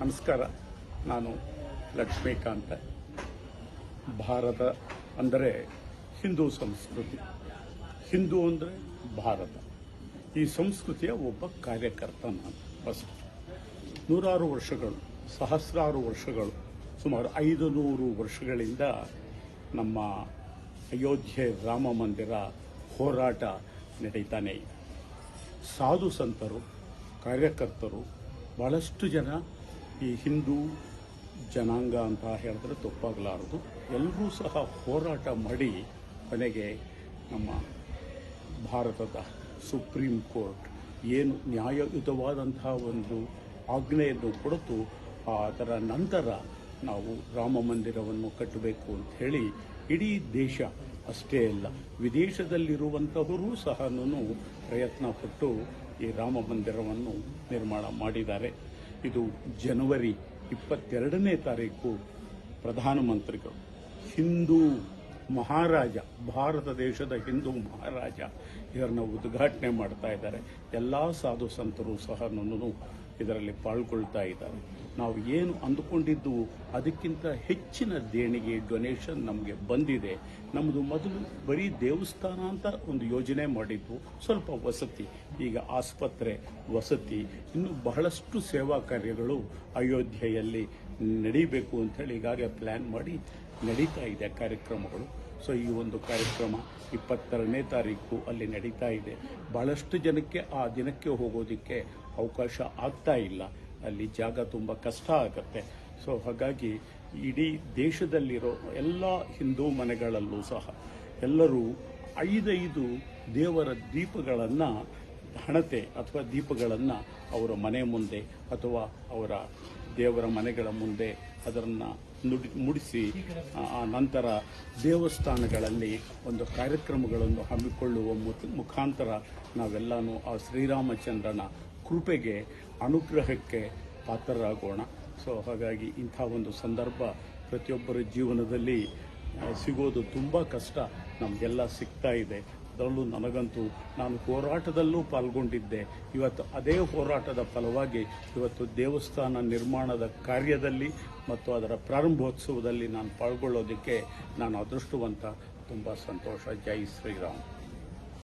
ನಮಸ್ಕಾರ. ನಾನು ಲಕ್ಷ್ಮೀಕಾಂತ. ಭಾರತ ಅಂದರೆ ಹಿಂದೂ ಸಂಸ್ಕೃತಿ. ಹಿಂದೂ ಅಂದರೆ ಭಾರತ. ಈ ಸಂಸ್ಕೃತಿಯ ಒಬ್ಬ ಕಾರ್ಯಕರ್ತ ನಾನು ಫಸ್ಟ್ ನೂರಾರು ವರ್ಷಗಳು, ಸಹಸ್ರಾರು ವರ್ಷಗಳು, ಸುಮಾರು ಐದು ನೂರು ವರ್ಷಗಳಿಂದ ನಮ್ಮ ಅಯೋಧ್ಯೆ ರಾಮ ಮಂದಿರ ಹೋರಾಟ ನಡೀತಾನೆ ಸಾಧು ಸಂತರು ಕಾರ್ಯಕರ್ತರು ಬಹಳಷ್ಟು ಜನ ಈ ಹಿಂದೂ ಜನಾಂಗ ಅಂತ ಹೇಳಿದ್ರೆ ತಪ್ಪಾಗಲಾರದು. ಎಲ್ಲರೂ ಸಹ ಹೋರಾಟ ಮಾಡಿ ಕೊನೆಗೆ ನಮ್ಮ ಭಾರತದ ಸುಪ್ರೀಂ ಕೋರ್ಟ್ ಏನು ನ್ಯಾಯಯುತವಾದಂತಹ ಒಂದು ಆಜ್ಞೆಯನ್ನು ಕೊಡುತ್ತು ಅದರ ನಂತರ ನಾವು ರಾಮ ಮಂದಿರವನ್ನು ಕಟ್ಟಬೇಕು ಅಂತ ಹೇಳಿ ಇಡೀ ದೇಶ ಅಷ್ಟೇ ಅಲ್ಲ, ವಿದೇಶದಲ್ಲಿರುವಂತಹವರು ಸಹ ಪ್ರಯತ್ನ ಪಟ್ಟು ಈ ರಾಮ ಮಂದಿರವನ್ನು ನಿರ್ಮಾಣ ಮಾಡಿದ್ದಾರೆ. ಇದು ಜನವರಿ ಇಪ್ಪತ್ತೆರಡನೇ ತಾರೀಕು ಪ್ರಧಾನಮಂತ್ರಿಗಳು ಹಿಂದೂ ಮಹಾರಾಜ, ಭಾರತ ದೇಶದ ಹಿಂದೂ ಮಹಾರಾಜ ಇದನ್ನು ಉದ್ಘಾಟನೆ ಮಾಡ್ತಾ ಇದ್ದಾರೆ. ಎಲ್ಲ ಸಾಧು ಸಂತರು ಸಹ ಇದರಲ್ಲಿ ಪಾಲ್ಗೊಳ್ತಾ ಇದ್ದಾರೆ. ನಾವು ಏನು ಅಂದುಕೊಂಡಿದ್ದು ಅದಕ್ಕಿಂತ ಹೆಚ್ಚಿನ ದೇಣಿಗೆ ಡೊನೇಷನ್ ನಮಗೆ ಬಂದಿದೆ. ನಮ್ಮದು ಮೊದಲು ಬರೀ ದೇವಸ್ಥಾನ ಅಂತ ಒಂದು ಯೋಜನೆ ಮಾಡಿದ್ದು ಸ್ವಲ್ಪ ವಸತಿ. ಈಗ ಆಸ್ಪತ್ರೆ, ವಸತಿ, ಇನ್ನು ಬಹಳಷ್ಟು ಸೇವಾ ಕಾರ್ಯಗಳು ಅಯೋಧ್ಯೆಯಲ್ಲಿ ನಡೀಬೇಕು ಅಂತ ಹೇಳಿ ಈಗಾಗಲೇ ಪ್ಲಾನ್ ಮಾಡಿ ನಡೀತಾ ಇದೆ ಕಾರ್ಯಕ್ರಮಗಳು. ಸೊ ಈ ಒಂದು ಕಾರ್ಯಕ್ರಮ ಇಪ್ಪತ್ತರನೇ ತಾರೀಕು ಅಲ್ಲಿ ನಡೀತಾ ಇದೆ. ಬಹಳಷ್ಟು ಜನಕ್ಕೆ ಆ ದಿನಕ್ಕೆ ಹೋಗೋದಕ್ಕೆ ಅವಕಾಶ ಆಗ್ತಾ ಇಲ್ಲ. ಅಲ್ಲಿ ಜಾಗ ತುಂಬ ಕಷ್ಟ ಆಗುತ್ತೆ. ಸೊ ಹಾಗಾಗಿ ಇಡೀ ದೇಶದಲ್ಲಿರೋ ಎಲ್ಲ ಹಿಂದೂ ಮನೆಗಳಲ್ಲೂ ಸಹ ಎಲ್ಲರೂ ಐದೈದು ದೇವರ ದೀಪಗಳನ್ನು, ಹಣತೆ ಅಥವಾ ದೀಪಗಳನ್ನು ಅವರ ಮನೆ ಮುಂದೆ ಅಥವಾ ಅವರ ದೇವರ ಮನೆಗಳ ಮುಂದೆ ಅದನ್ನು ನುಡಿ ಮುಡಿಸಿ, ಆ- ನಂತರ ದೇವಸ್ಥಾನಗಳಲ್ಲಿ ಒಂದು ಕಾರ್ಯಕ್ರಮಗಳನ್ನು ಹಮ್ಮಿಕೊಳ್ಳುವ ಮುಖ- ಮುಖಾಂತರ ನಾವೆಲ್ಲನೂ ಆ ಶ್ರೀರಾಮಚಂದ್ರನ ಕೃಪೆಗೆ, ಅನುಗ್ರಹಕ್ಕೆ ಪಾತ್ರರಾಗೋಣ. ಸೊ, ಹಾಗಾಗಿ ಇಂಥ ಒಂದು ಸಂದರ್ಭ ಪ್ರತಿಯೊಬ್ಬರ ಜೀವನದಲ್ಲಿ ಸಿಗೋದು ತುಂಬ ಕಷ್ಟ. ನಮಗೆಲ್ಲ ಸಿಗ್ತಾ ಇದೆ. ಅದರಲ್ಲೂ ನನಗಂತೂ ನಾನು ಹೋರಾಟದಲ್ಲೂ ಪಾಲ್ಗೊಂಡಿದ್ದೆ. ಇವತ್ತು ಅದೇ ಹೋರಾಟದ ಫಲವಾಗಿ ಇವತ್ತು ದೇವಸ್ಥಾನ ನಿರ್ಮಾಣದ ಕಾರ್ಯದಲ್ಲಿ ಮತ್ತು ಅದರ ಪ್ರಾರಂಭೋತ್ಸವದಲ್ಲಿ ನಾನು ಪಾಲ್ಗೊಳ್ಳೋದಕ್ಕೆ ನಾನು ಅದೃಷ್ಟವಂತ. ತುಂಬ ಸಂತೋಷ. ಜೈ ಶ್ರೀರಾಮ್.